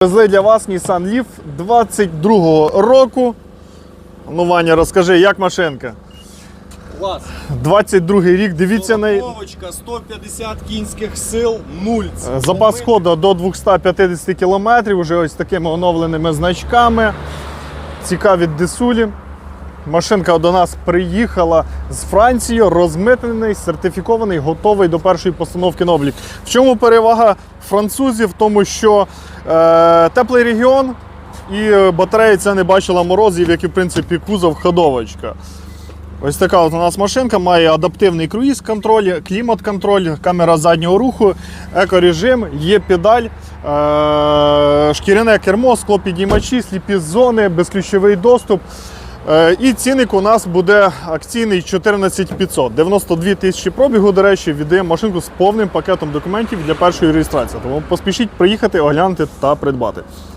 Везли для вас Nissan Leaf 22-го року. Ну, Ваня, розкажи, як машинка? Клас. 22-й рік, дивіться на Сороковочка, 150 кінських сил, 0. Е, запас ходу до 250 км, вже ось такими оновленими значками. Цікаві десулі. Машинка до нас приїхала з Франції, розмитнений, сертифікований, готовий до першої постановки на облік. В чому перевага французів? В тому, що е, теплий регіон і батарея ця не бачила морозів, як і в принципі кузов ходовочка. Ось така от у нас машинка має адаптивний круїз контроль, клімат-контроль, камера заднього руху, екорежим, є педаль, е- шкіряне кермо, склопідіймачі, сліпі зони, безключовий доступ. Е, І цінник у нас буде акційний 14500. 92 тисячі пробігу, до речі, віддаємо машинку з повним пакетом документів для першої реєстрації. Тому поспішіть приїхати, оглянути та придбати.